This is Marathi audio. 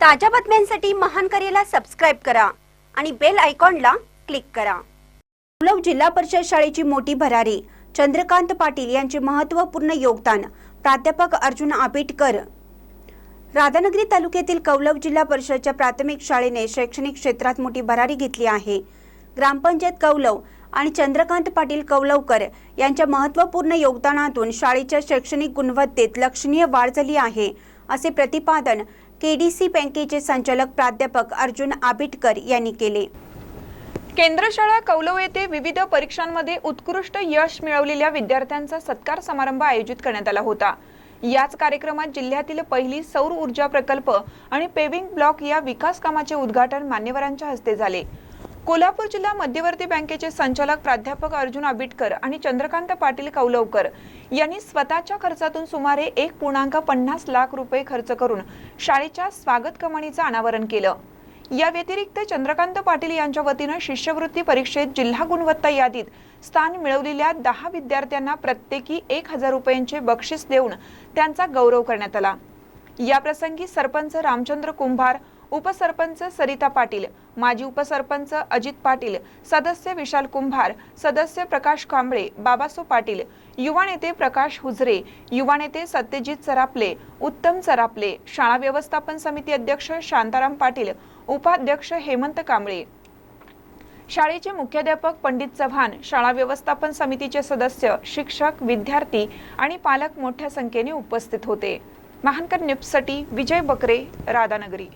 ताज्या बातम्यांसाठी महान करेला सबस्क्राईब करा आणि बेल आयकॉनला क्लिक करा. कौलव जिल्हा परिषद शाळेची मोठी भरारी. चंद्रकांत पाटील यांचे महत्त्वपूर्ण योगदान. प्राध्यापक अर्जुन आपेटकर राधानगरी तालुक्यातील कौलव जिल्हा परिषदच्या प्राथमिक शाळेने शैक्षणिक क्षेत्रात मोठी भरारी घेतली आहे. ग्रामपंचायत कौलव आणि चंद्रकांत पाटील कौलवकर यांच्या महत्त्वपूर्ण योगदानातून शाळेच्या शैक्षणिक गुणवत्तेत लक्षणीय वाढ झाली आहे असे प्रतिपादन केडीसी बँकेचे संचालक प्राध्यापक अर्जुन आबिटकर यांनी केले. केंद्र शाळा कौलव येथे विविध परीक्षांमध्ये उत्कृष्ट यश मिळवलेल्या विद्यार्थ्यांचा सत्कार समारंभ आयोजित करण्यात आला होता. याच कार्यक्रमात जिल्ह्यातील पहिली सौर ऊर्जा प्रकल्प आणि पेविंग ब्लॉक या विकास कामाचे उद्घाटन मान्यवरांच्या हस्ते झाले. कोल्हापूर जिल्हा मध्यवर्ती बँकेचे संचालक प्राध्यापक अर्जुन आबिटकर आणि चंद्रकांत पाटील कौलवकर यांनी स्वतःच्या खर्चातून सुमारे एक पूर्णांक पन्नास लाख रुपये खर्च करून शाळेच्या स्वागत कमाणीचं अनावरण केलं. या व्यतिरिक्त चंद्रकांत पाटील यांच्या वतीनं शिष्यवृत्ती परीक्षेत जिल्हा गुणवत्ता यादीत स्थान मिळवलेल्या दहा विद्यार्थ्यांना प्रत्येकी एक हजार रुपयांचे बक्षीस देऊन त्यांचा गौरव करण्यात आला. या प्रसंगी सरपंच रामचंद्र कुंभार उपसरपंच सरिता पाटील माजी उपसरपंच अजित पाटील सदस्य विशाल कुंभार सदस्य प्रकाश कांबळे बाबासो पाटील युवा नेते प्रकाश हुजरे युवा नेते सत्यजित सरापले उत्तम सरापले शाळा व्यवस्थापन समिती अध्यक्ष शांताराम पाटील उपाध्यक्ष हेमंत कांबळे. शाळेचे मुख्याध्यापक पंडित चव्हाण शाळा व्यवस्थापन समितीचे सदस्य शिक्षक विद्यार्थी आणि पालक मोठ्या संख्येने उपस्थित होते. महानकर न्यूजसाठी विजय बकरे राधानगरी.